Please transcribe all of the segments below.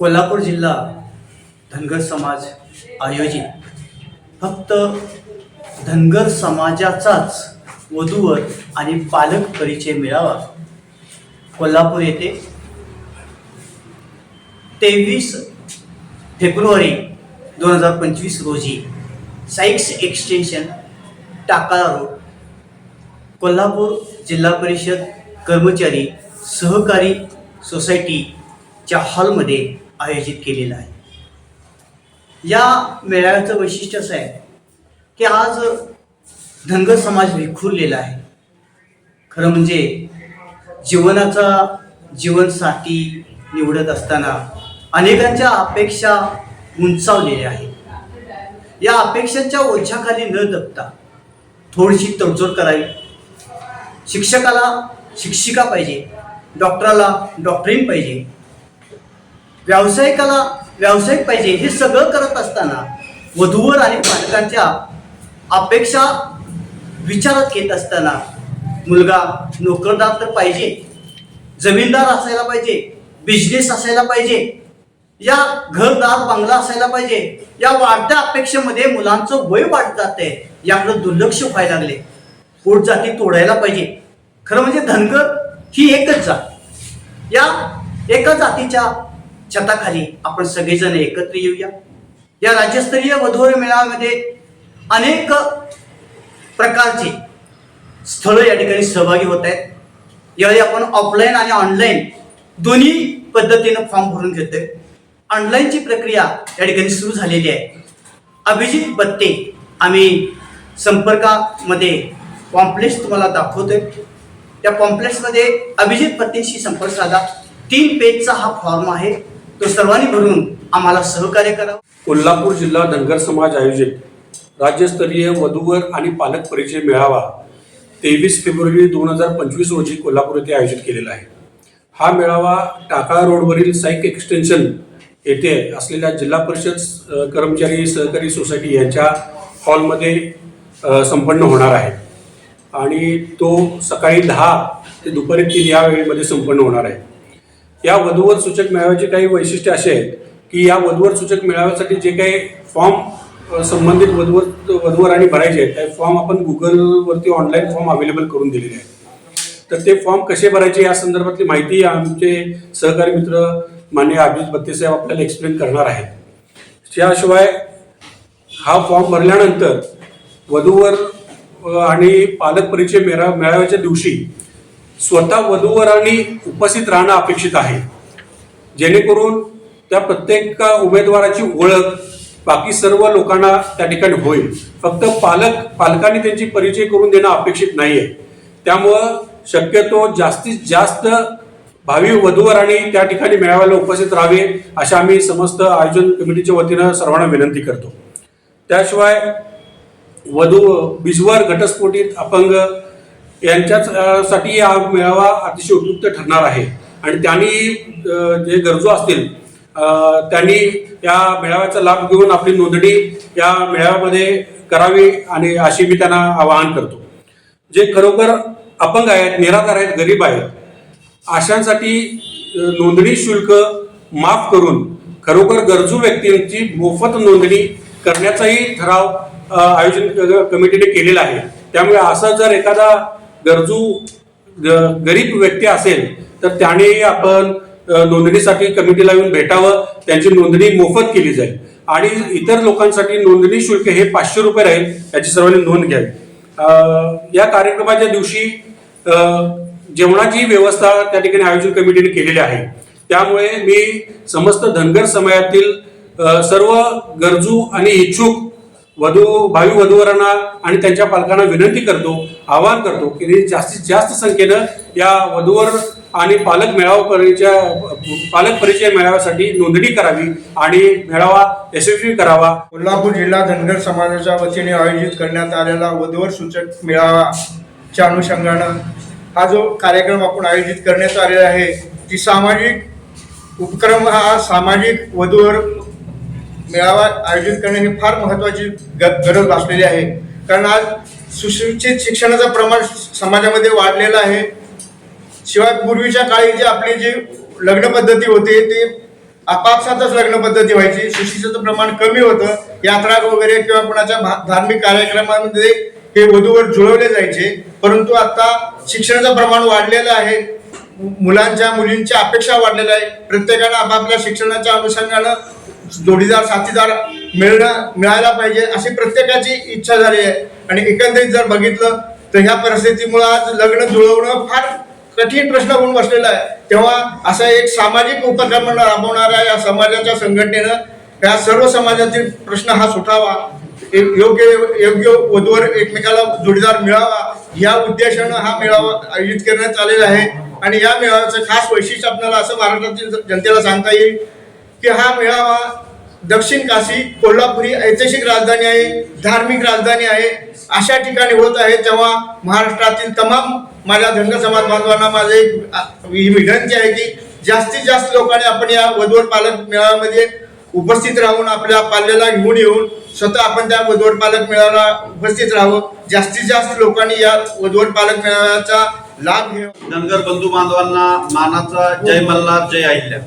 कोल्हापूर जिल्हा धनगर समाज आयोजित. फक्त धनगर समाजाचाच वधूवर आणि पालक परिचय मिळावा. कोल्हापूर येथे तेवीस फेब्रुवारी दोन हजार पंचवीस रोजी Sykes extension Takala road Kolhapur जिल्हा परिषद कर्मचारी सहकारी सोसायटीच्या हॉलमध्ये आयोजित केलेला आहे. या मेळाव्याचं वैशिष्ट्य असं आहे की आज धनगर समाज विखुरलेला आहे. खरं म्हणजे जीवनाचा जीवनसाथी निवडत असताना अनेकांच्या अपेक्षा उंचावलेल्या आहेत. या अपेक्षांच्या ओझ्याखाली न दबता थोडीशी तडजोड करावी. शिक्षकाला शिक्षिका पाहिजे डॉक्टराला डॉक्टरीन पाहिजे व्यावसायिकाला व्यावसायिक पाहिजे हे सगळं करत असताना वधूवर आणि पालकांच्या अपेक्षा विचारात घेत असताना मुलगा नोकरदार तर पाहिजे जमीनदार असायला पाहिजे बिझनेस असायला पाहिजे या घरदार बंगला असायला पाहिजे या वाढत्या अपेक्षेमध्ये मुलांचं वय वाढत आहे याकडे दुर्लक्ष व्हायला लागले. पोट जाती तोडायला पाहिजे. खरं म्हणजे धनगर ही एकच जात. या एका जातीच्या छताखाली आपण सगळेजण एकत्र येऊया. या राज्यस्तरीय वधूवर मेळाव्यामध्ये अनेक प्रकारचे स्थळं या ठिकाणी सहभागी होत आहेत. यावेळी आपण ऑफलाईन आणि ऑनलाईन दोन्ही पद्धतीनं फॉर्म भरून घेतोय. ऑनलाईनची प्रक्रिया या ठिकाणी सुरू झालेली आहे. अभिजित बत्ते आम्ही संपर्कामध्ये कॉम्प्लेक्स तुम्हाला दाखवतोय. त्या कॉम्प्लेक्समध्ये अभिजित बत्तेशी संपर्क साधा. तीन पेजचा हा फॉर्म आहे. तो सर्वांनी भरून आम्हाला सहकार्य करावं. कोल्हापूर जिल्हा धनगर समाज आयोजित राज्यस्तरीय वधूवर आणि पालक परिचय मेळावा तेवीस फेब्रुवारी दोन हजार पंचवीस रोजी कोल्हापूर येथे आयोजित केलेला आहे. हा मेळावा टाकाळा रोडवरील साईक एक्सटेन्शन येथे असलेल्या जिल्हा परिषद कर्मचारी सहकारी सोसायटी यांच्या हॉलमध्ये संपन्न होणार आहे. आणि तो सकाळी दहा ते दुपारी तीन या वेळेमध्ये संपन्न होणार आहे. या वधूवर सूचक मेळाव्याचे काही वैशिष्ट्य असे आहेत की या वधूवर सूचक मेळाव्यासाठी जे काही फॉर्म संबंधित वधूवर वधूवर आणि भरायचे आहेत ते फॉर्म आपण गुगलवरती ऑनलाईन फॉर्म अवेलेबल करून दिलेले आहेत. तर ते फॉर्म कसे भरायचे या संदर्भातली माहिती आमचे सहकारी मित्र मान्य अभिजित बत्तेसाहेब आपल्याला एक्सप्लेन करणार आहेत. त्याशिवाय हा फॉर्म भरल्यानंतर वधूवर आणि पालक परिचय मेळा मेळाव्याच्या दिवशी स्वतः वधूवरांनी उपस्थित राहणं अपेक्षित आहे. जेणेकरून त्या प्रत्येक उमेदवाराची ओळख बाकी सर्व लोकांना त्या ठिकाणी होईल. फक्त पालक पालकांनी त्यांची परिचय करून देणं अपेक्षित नाही आहे त्यामुळं शक्यतो जास्तीत जास्त भावी वधूवरांनी त्या ठिकाणी मेळाव्याला उपस्थित राहावे अशा आम्ही समस्त आयोजन कमिटीच्या वतीनं सर्वांना विनंती करतो. त्याशिवाय वधू बिजवर घटस्फोटित अपंग यांच्याच साठी हा मेळावा अतिशय उपयुक्त ठरणार आहे. आणि त्यांनी जे गरजू असतील त्यांनी या मेळाव्याचा लाभ घेऊन आपली नोंदणी या मेळाव्यामध्ये करावी आणि अशी मी त्यांना आवाहन करतो. जे खरोखर अपंग आहेत निराधार आहेत गरीब आहेत अशांसाठी नोंदणी शुल्क माफ करून खरोखर गरजू व्यक्तींची मोफत नोंदणी करण्याचाही ठराव आयोजन क- कमिटीने केलेला आहे. त्यामुळे असा जर एखादा गरजू गरीब व्यक्ती असेल तर त्याने आपण नोंदणीसाठी कमिटीला येऊन भेटावं त्यांची नोंदणी मोफत केली जाईल. आणि इतर लोकांसाठी नोंदणी शुल्क हे पाचशे रुपये राहील याची सर्वांनी नोंद घ्यावी. या कार्यक्रमाच्या दिवशी जेवणाची व्यवस्था त्या ठिकाणी आयोजन कमिटीने केलेली आहे. त्यामुळे मी समस्त धनगर समाजातील सर्व गरजू आणि इच्छुक वधू भावी वधूवरांना आणि त्यांच्या पालकांना विनंती करतो आवाहन करतो की जास्तीत जास्त संख्येनं या वधूवर आणि पालक मेळावा परिचय पालक परिचय मेळाव्यासाठी नोंदणी करावी आणि मेळावा यशस्वी करावा. कोल्हापूर जिल्हा धनगर समाजाच्या वतीने आयोजित करण्यात आलेला वधूवर सूचक मेळावाच्या अनुषंगानं हा जो कार्यक्रम आपण आयोजित करण्यात आलेला आहे ती सामाजिक उपक्रम हा सामाजिक वधूवर मेळावा आयोजित करणे ही फार महत्वाची ग- गरज भासलेली आहे. कारण आज सुशिक्षित शिक्षणाचं प्रमाण समाजामध्ये वाढलेलं आहे. शिवाय पूर्वीच्या काळी जी आपली जी लग्न पद्धती होती ती आपापसातच लग्न पद्धती व्हायची. सुशिक्षेचं प्रमाण कमी होतं. यात्रा वगैरे किंवा कोणाच्या भा- धार्मिक कार्यक्रमामध्ये हे वधूवर जुळवले जायचे. परंतु आता शिक्षणाचं प्रमाण वाढलेलं आहे. मु- मुलांच्या मुलींच्या अपेक्षा वाढलेल्या आहे. प्रत्येकानं आपापल्या शिक्षणाच्या अनुषंगानं जोडीदार साथीदार मिळणं मिळायला पाहिजे अशी प्रत्येकाची इच्छा झाली आहे. आणि एकंदरीत जर बघितलं तर ह्या परिस्थितीमुळे आज लग्न जुळवणं फार कठीण प्रश्न होऊन बसलेला आहे. तेव्हा असा एक सामाजिक उपक्रम राबवणाऱ्या या समाजाच्या संघटनेनं या सर्व समाजातील प्रश्न हा सुटावा एक योग्य योग्य वधूवर एकमेकाला जोडीदार मिळावा या उद्देशानं हा मेळावा आयोजित करण्यात आलेला आहे. आणि या मेळाव्याचं खास वैशिष्ट्य आपल्याला असं महाराष्ट्रातील जनतेला सांगता येईल की हा मेळावा दक्षिण काशी कोल्हापुरी ऐतिहासिक राजधानी आहे धार्मिक राजधानी आहे अशा ठिकाणी होत आहे तेव्हा महाराष्ट्रातील तमाम माझ्या धनगर समाज बांधवांना माझे ही विनंती आहे की जास्तीत जास्त लोकांनी आपण या वधवड पालक मेळाव्यामध्ये उपस्थित राहून आपल्या पाल्याला घेऊन येऊन स्वतः आपण त्या वधवड पालक मेळाव्याला उपस्थित राहू जास्तीत जास्त लोकांनी या वधवड पालक मेळाव्याचा लाभ घेऊ धनगर बंधू बांधवांना मानाचा जय मल्हार जय अहिल्या.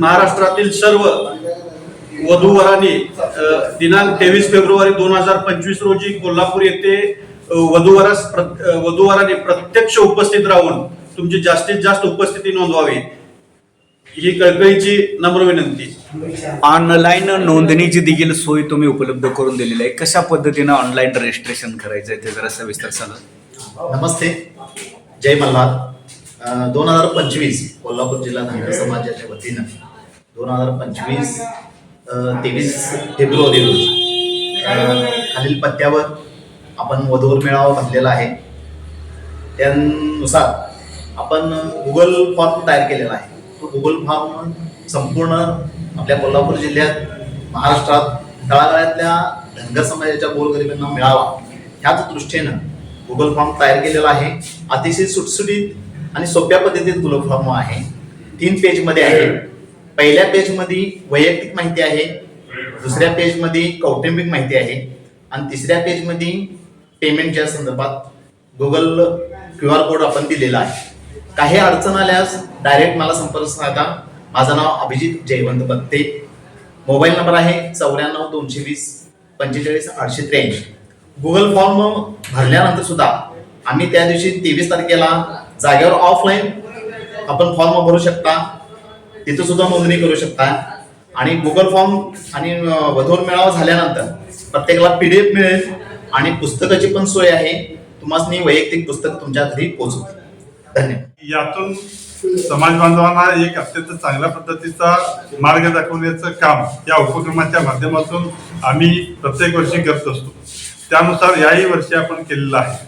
महाराष्ट्रातील सर्व वधूवरांनी दिनांक तेवीस फेब्रुवारी दोन हजार पंचवीस रोजी कोल्हापूर येथे वधूवरास वधूवरांनी प्रत्यक्ष उपस्थित राहून तुमची जास्तीत जास्त उपस्थिती नोंदवावी. ही कळकळीची नम्र विनंती. ऑनलाईन नोंदणीची देखील सोय तुम्ही उपलब्ध करून दिलेली आहे. कशा पद्धतीनं ऑनलाईन रजिस्ट्रेशन करायचं आहे ते जरा सविस्तर सांगा. नमस्ते. जय मल्हार. दोन हजार पंचवीस कोल्हापूर जिल्हा धनगर समाजाच्या वतीनं दोन हजार पंचवीस तेवीस फेब्रुवारी रोजी खालील पत्त्यावर आपण वधूवर मेळावा भरलेला आहे. त्यानुसार आपण गुगल फॉर्म तयार केलेला आहे. तो गुगल फॉर्म संपूर्ण आपल्या कोल्हापूर जिल्ह्यात महाराष्ट्रात तळागाळातल्या धनगर समाजाच्या गोरगरिबांना मिळावा. ह्याच दृष्टीनं गुगल फॉर्म तयार केलेला आहे. अतिशय सुटसुटीत आणि सोप्या पद्धतीत गुगल फॉर्म आहे. तीन पेजमध्ये आहे. पहिल्या पेजमध्ये वैयक्तिक माहिती आहे दुसऱ्या पेजमध्ये कौटुंबिक माहिती आहे आणि तिसऱ्या पेजमध्ये पेमेंटच्या संदर्भात गुगल क्यू आर कोड आपण दिलेला आहे. काही अडचण आल्यास डायरेक्ट मला संपर्क साधा. माझं नाव अभिजित जयवंत बत्ते. मोबाईल नंबर आहे चौऱ्याण्णव दोनशे वीस पंचेचाळीस आठशे त्र्याऐंशी. गुगल फॉर्म भरल्यानंतर सुद्धा आम्ही त्या दिवशी तेवीस तारखेला जागेवर ऑफलाईन आपण फॉर्म भरू शकता. तिथं सुद्धा नोंदणी करू शकता आणि गुगल फॉर्म आणि अं, मेळावा झाल्यानंतर प्रत्येकाला पी डी एफ मिळेल आणि पुस्तकाची पण सोय आहे. तुम्हाला वैयक्तिक पुस्तक तुमच्या घरी पोहोचू. धन्यवाद. यातून समाज बांधवांना एक अत्यंत चांगल्या पद्धतीचा मार्ग दाखवण्याचं काम या उपक्रमाच्या माध्यमातून आम्ही प्रत्येक वर्षी करत असतो. त्यानुसार याही वर्षी आपण केलेलं आहे.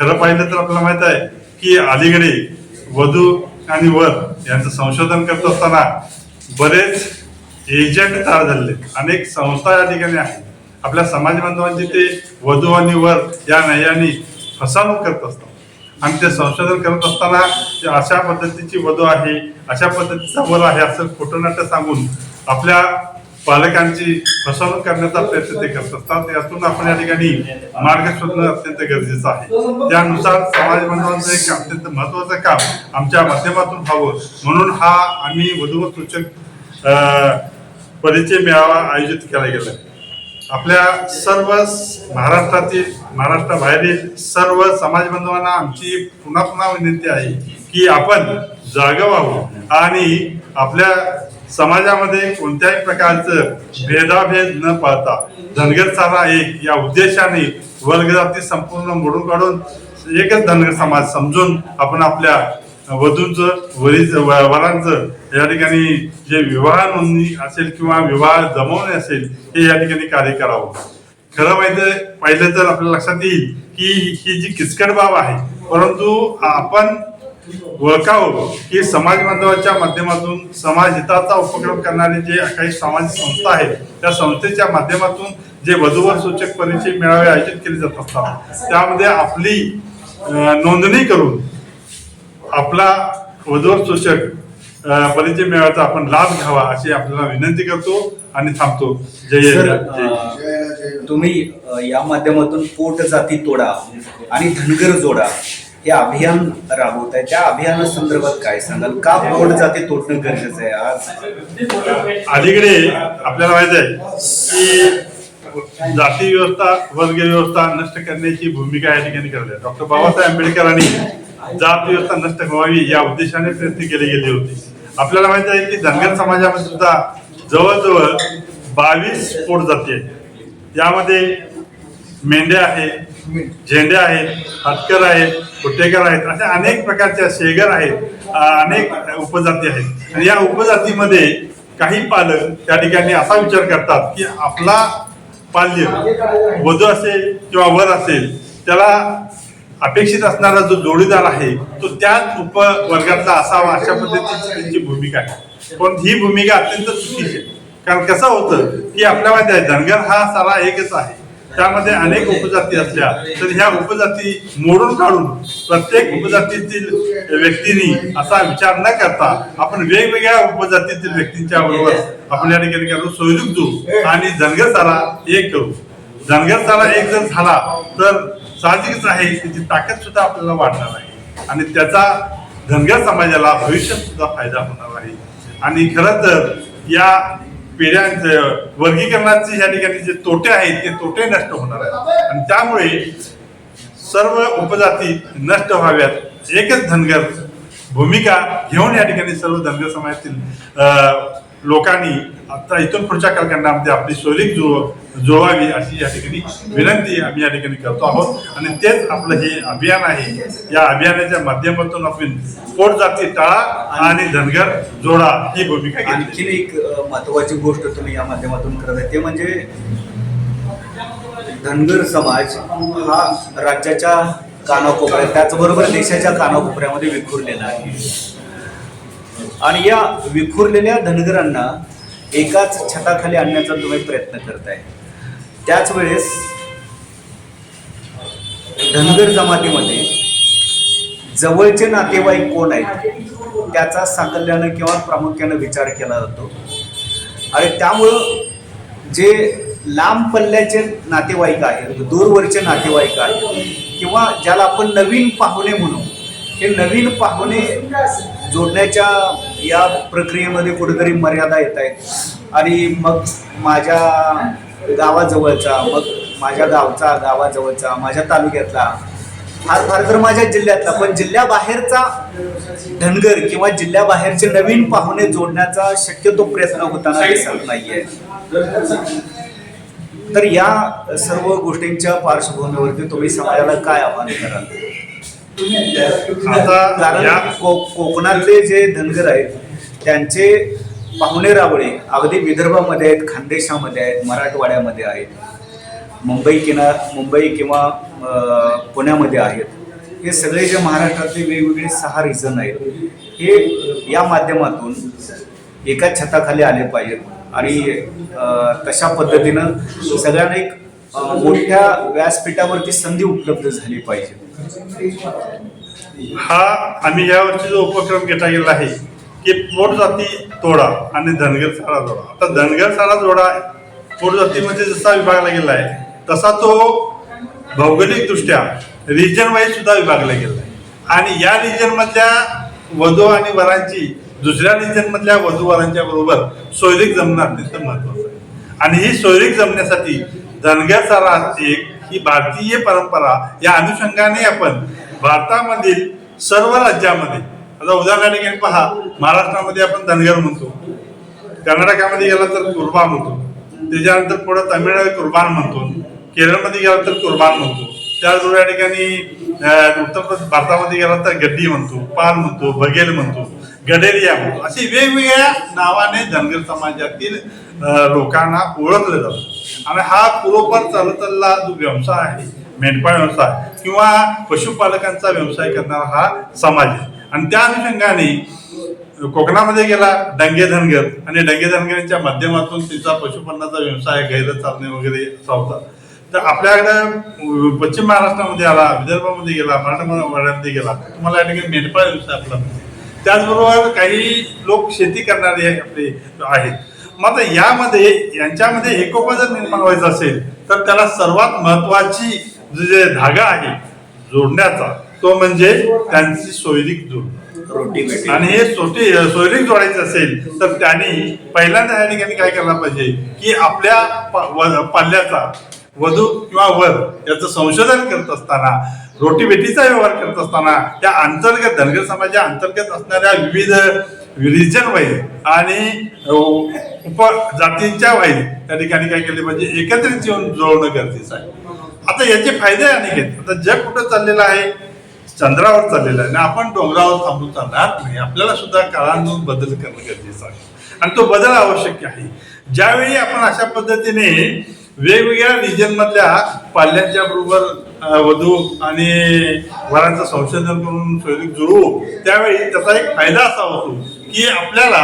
खरं पाहिलं तर आपल्याला माहीत आहे की अलीकडे वधू आणि वर यांचं संशोधन करत असताना बरेच एजंट तयार झालेले अनेक संस्था या ठिकाणी आहेत. आपल्या समाज बांधवांची ते वधू आणि वर या नयाने फसवणूक करत असतात. आणि ते संशोधन करत असताना ते अशा पद्धतीची वधू आहे अशा पद्धतीचा वर आहे असं खोटं नाटं सांगून आपल्या पालकांची फसवणूक करण्याचा प्रयत्न ते करत असतात. यातून आपण या ठिकाणी मार्ग शोधणं अत्यंत गरजेचं आहे. त्यानुसार समाज बांधवांचं एक अत्यंत महत्वाचं काम आमच्या माध्यमातून व्हावं. म्हणून हा आम्ही वधू सूचक परिचय मेळावा आयोजित केला गेला आपल्या सर्व महाराष्ट्रातील महाराष्ट्राबाहेरील सर्व समाज बांधवांना आमची पुन्हा पुन्हा विनंती आहे की आपण जागा व्हावं आणि आपल्या समाजामध्ये कोणत्याही प्रकारचं भेदाभेद न पाळता धनगर सारा एक या उद्देशाने वर्गजाती संपूर्ण मोडून काढून एकच धनगर समाज समजून आपण आपल्या वधूंचं वरीच व- वरांचं या ठिकाणी जे विवाह नोंदणी असेल किंवा विवाह जमवणे असेल हे या ठिकाणी कार्य करावं. खरं माहिती पाहिलं तर आपल्या लक्षात येईल की ही जी किचकट बाब आहे परंतु आपण ओळखावं की समाज बांधवाच्या माध्यमातून समाज हिताचा उपक्रम करणारे जे काही समाज संस्था आहेत त्या संस्थेच्या माध्यमातून जे वधूवर सूचक परिचय मेळावे आयोजित केले जात असतात. त्यामध्ये आपली नोंदणी करून आपला वधूवर सूचक परिचय मेळाव्याचा आपण लाभ घ्यावा अशी आपल्याला विनंती करतो आणि थांबतो. जय तुम्ही या माध्यमातून पोट जाती तोडा आणि धनगर जोडा हे अभियान राबवत आहे. त्या अभियानासंदर्भात काय सांगाल? का बोर्ड जाती तोडणं गरजेचं आहे आज? अलीकडे आपल्याला माहीत आहे की जाती व्यवस्था वर्ग व्यवस्था नष्ट करण्याची भूमिका या ठिकाणी करते. डॉक्टर बाबासाहेब आंबेडकरांनी जात व्यवस्था नष्ट व्हावी या उद्देशाने प्रयत्न केले गेले होते. आपल्याला माहीत आहे की धनगर समाजामध्ये सुद्धा जवळजवळ बावीस पोट जाती आहेत. यामध्ये मेंढ्या आहेत झेंडे आहेत हटकर आहेत कुटेकर आहेत अशा अनेक प्रकारच्या शेगर आहेत अनेक उपजाती आहेत. आणि या उपजातीमध्ये काही पालक त्या ठिकाणी असा विचार करतात की आपला पाल्य वधू असेल किंवा वर असेल त्याला अपेक्षित असणारा जो जोडीदार आहे तो त्याच उपवर्गातला असावा अशा पद्धतीची त्यांची भूमिका आहे. पण ही भूमिका अत्यंत चुकीची आहे. कारण कसं होतं की आपल्यामध्ये आहे धनगर हा सारा एकच आहे. त्यामध्ये अनेक उपजाती असल्या तर ह्या उपजाती मोडून काढून प्रत्येक उपजातीतील व्यक्तींनी असा विचार न करता आपण वेगवेगळ्या उपजातीतील व्यक्तींच्या बरोबर आपण या ठिकाणी करू सोयरूक देऊ आणि धनगर सारा एक करू. धनगर सारा एक जर झाला तर साहजिकच आहे त्याची ताकद सुद्धा आपल्याला वाढणार आहे. आणि त्याचा धनगर समाजाला भविष्यात सुद्धा फायदा होणार आहे. आणि खरं तर या पिढ्यांचं वर्गीकरणाचे या ठिकाणी जे तोटे आहेत ते तोटे नष्ट होणार आहेत. आणि त्यामुळे सर्व उपजाती नष्ट व्हाव्यात. एकच धनगर भूमिका घेऊन या ठिकाणी सर्व धनगर समाजातील लोकांनी आता इथून पुढच्या कालखंडामध्ये आपली शोलिक जुळ जुळवावी अशी या ठिकाणी विनंती आम्ही या ठिकाणी करतो आहोत. आणि तेच आपलं हे अभियान आहे. या अभियानाच्या माध्यमातून आपण पोट जाती टाळा आणि धनगर जोडा ही भूमिका घेतली. आणखीन एक महत्वाची गोष्ट तुम्ही या माध्यमातून करत आहे. ते म्हणजे धनगर समाज हा राज्याच्या कानाकोपऱ्यात त्याचबरोबर देशाच्या कानाकोपऱ्यामध्ये विखुरलेला आहे. आणि या विखुरलेल्या धनगरांना एकाच छताखाली आणण्याचा तुम्ही प्रयत्न करताय. त्याच वेळेस धनगर जमातीमध्ये जवळचे नातेवाईक कोण आहेत त्याचा साकल्यानं किंवा प्रामुख्यानं विचार केला जातो. आणि त्यामुळं जे लांब पल्ल्याचे नातेवाईक आहेत दूरवरचे नातेवाईक आहेत किंवा ज्याला आपण नवीन पाहुणे म्हणू हे नवीन पाहुणे जोडण्याच्या या प्रक्रियेमध्ये कुठेतरी मर्यादा येत आहेत. आणि मग माझ्या गावाजवळचा मग माझ्या गावचा गावाजवळचा माझ्या तालुक्यातला फार फार तर माझ्या जिल्ह्यातला पण जिल्ह्याबाहेरचा धनगर किंवा जिल्ह्याबाहेरचे नवीन पाहुणे जोडण्याचा शक्यतो प्रयत्न होताना दिसत नाहीये. तर या सर्व गोष्टींच्या पार्श्वभूमीवरती तुम्ही समाजाला काय आव्हान कराल? आता कारण या को- कोकणातले जे धनगर आहेत त्यांचे पाहुणे रावळे अगदी विदर्भामध्ये आहेत खानदेशामध्ये आहेत मराठवाड्यामध्ये आहेत मुंबई किना मुंबई किंवा पुण्यामध्ये आहेत. हे सगळे जे महाराष्ट्रातले वेगवेगळे सहा रिझन आहेत. हे या माध्यमातून एका छताखाली आले पाहिजेत. आणि तशा पद्धतीनं सगळ्यांना एक मोठ्या व्यासपीठावरती संधी उपलब्ध झाली पाहिजे. हा आम्ही या वर्षी जो उपक्रम घेता गेला आहे की पोट जाती तोडा आणि धनगर साडा जोडा. आता धनगर साडा जोडा पोट जातीमध्ये जसा विभागला गेला आहे तसा तो भौगोलिक दृष्ट्या रिजन वाईज सुद्धा विभागला गेला आहे. आणि या रिजन मधल्या वधू आणि वरांची दुसऱ्या रिजन मधल्या वधू वरांच्या बरोबर सोयरीक जमणं अत्यंत महत्वाचं आहे. आणि ही सोयरीक जमण्यासाठी दणग्याचा सारा एक ही भारतीय परंपरा या अनुषंगाने आपण भारतामधील सर्व राज्यामध्ये आता उदाहरणार्थ ठिकाणी पहा महाराष्ट्रामध्ये आपण धनगर म्हणतो कर्नाटकामध्ये गेला तर कुर्बा म्हणतो त्याच्यानंतर पुढे तामिळनाडू कुर्बान म्हणतो केरळमध्ये गेला तर कुर्बान म्हणतो त्याचबरोबर या ठिकाणी उत्तर प्रदेश भारतामध्ये गेला तर गड्डी म्हणतो पाल म्हणतो बघेल म्हणतो. गडेरिया म्हणतो अशी वेगवेगळ्या नावाने धनगर समाजातील लोकांना ओळखलं जातं. आणि हा पूर्वपार चालत चालला जो व्यवसाय आहे मेंढपाळ व्यवसाय किंवा पशुपालकांचा व्यवसाय करणारा हा समाज आहे. आणि त्या अनुषंगाने कोकणामध्ये गेला डंगे धनगर आणि डंगे धनगरांच्या माध्यमातून तिचा पशुपालनाचा व्यवसाय गैर चालणे वगैरे असा होता तर आपल्याकडे पश्चिम महाराष्ट्रामध्ये आला विदर्भामध्ये गेला मराठवाड्यामध्ये गेला तुम्हाला या ठिकाणी मेंढपाळ व्यवसाय आपला त्याचबरोबर काही लोक शेती करणारे आपले आहेत. मग आता यामध्ये यांच्यामध्ये एकोपा जर निर्माण व्हायचा असेल तर त्याला सर्वात महत्वाची जो धागा आहे जोडण्याचा तो म्हणजे त्यांची सोयरीक जोड. आणि हे सोटी सोयरीक जोडायचं असेल तर त्यांनी पहिल्यांदा या ठिकाणी काय करायला पाहिजे की आपल्या पाल्याचा वधू किंवा वर याचं संशोधन करत असताना रोटीबेटीचा व्यवहार करत असताना त्या अंतर्गत धनगर समाजा अंतर्गत असणाऱ्या विविध रिजन वाईज आणि उप जातींच्या वाईज त्या ठिकाणी काय केले पाहिजे? एकत्रित येऊन जुळवणं गरजेचं आहे. आता याचे फायदे अनेक आहेत आता जग कुठं चाललेलं आहे? चंद्रावर चाललेला आहे. आणि आपण डोंगरावर थांबून चालणार नाही. आपल्याला सुद्धा काळांतून बदल करणं गरजेचं आहे. आणि तो बदल आवश्यक आहे. ज्यावेळी आपण अशा पद्धतीने वेगवेगळ्या रिजन मधल्या पाल्यांच्या बरोबर वधू आणि वरांचं संशोधन करून शोधिक जुळवू त्यावेळी त्याचा एक फायदा असा होतो की आपल्याला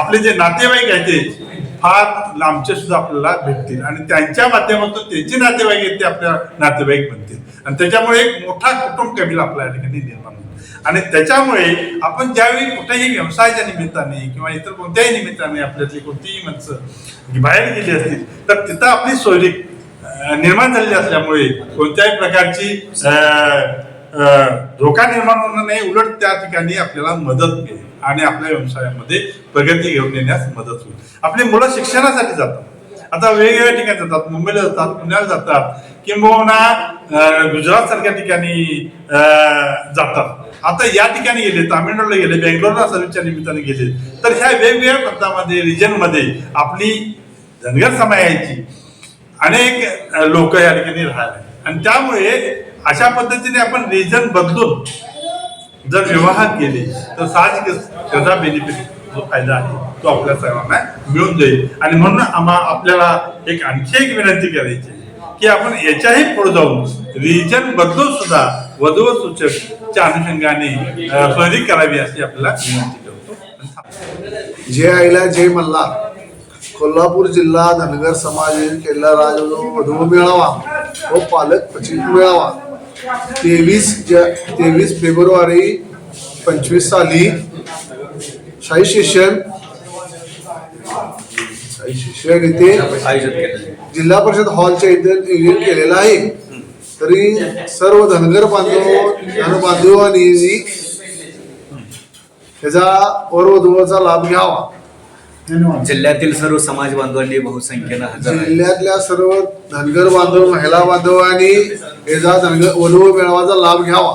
आपले जे नातेवाईक आहेत ते फार लांबचे सुद्धा आपल्याला भेटतील. आणि त्यांच्या माध्यमातून त्यांचे नातेवाईक आहेत ते आपल्या नातेवाईक बनतील. आणि त्याच्यामुळे एक मोठा कुटुंब कबील आपल्या ठिकाणी निर्माण आणि त्याच्यामुळे आपण ज्यावेळी कुठेही व्यवसायाच्या निमित्ताने किंवा इतर कोणत्याही निमित्ताने आपल्यातली कोणतीही माणसं बाहेर गेली असतील तर तिथं आपली सोयरी निर्माण झालेली असल्यामुळे कोणत्याही प्रकारची धोका निर्माण होणार नाही उलट त्या ठिकाणी आपल्याला मदत मिळेल आणि आपल्या व्यवसायामध्ये प्रगती घेऊन येण्यास मदत होईल. आपली मुलं शिक्षणासाठी जातात. आता वेगवेगळ्या ठिकाणी जातात मुंबईला जातात पुण्याला जातात किंबहुना गुजरात सारख्या ठिकाणी जातात. आता या ठिकाणी गेले तामिळनाडूला गेले बेंगलोरला सर्व्हिसच्या निमित्ताने गेले तर ह्या वेगवेगळ्या प्रांतामध्ये रिजनमध्ये आपली धनगर समाजाची अनेक लोक या ठिकाणी राहिले आणि त्यामुळे अशा पद्धतीने आपण रिजन बदलून जर व्यवहार केले तर साहजिकच त्याचा बेनिफिट जो फायदा आहे तो आपल्या सर्वांना मिळून जाईल. आणि म्हणून आम्हा आपल्याला एक आणखी एक विनंती करायची आहे. की आपण याच्याही पुढे जाऊन रिजन बदलून सुद्धा वधू सूचकच्या अनुषंगाने सोयरी करावी अशी आपल्याला विनंती करतो. जय आईला जय मल्ला कोल्हापूर जिल्हा धनगर समाज केला राज वधू मेळावा. व पालक पचित मेळावा. तेवीस ज तेवीस फेब्रुवारी पंचवीस साली शाही शिक्षण शाही शिक्षण इथे आयोजित केलं जिल्हा परिषद हॉलच्या इथे नियोजन केलेलं आहे. तरी सर्व धनगर बांधव धन बांधवांनी त्याचा वरवधूचा लाभ घ्यावा. जिल्ह्यातील सर्व समाज बांधवांनी बहुसंख्येनं हजर आहे जिल्ह्यातल्या सर्व धनगर बांधव महिला बांधवांनी याचा धनगर वधू मेळावाचा लाभ घ्यावा.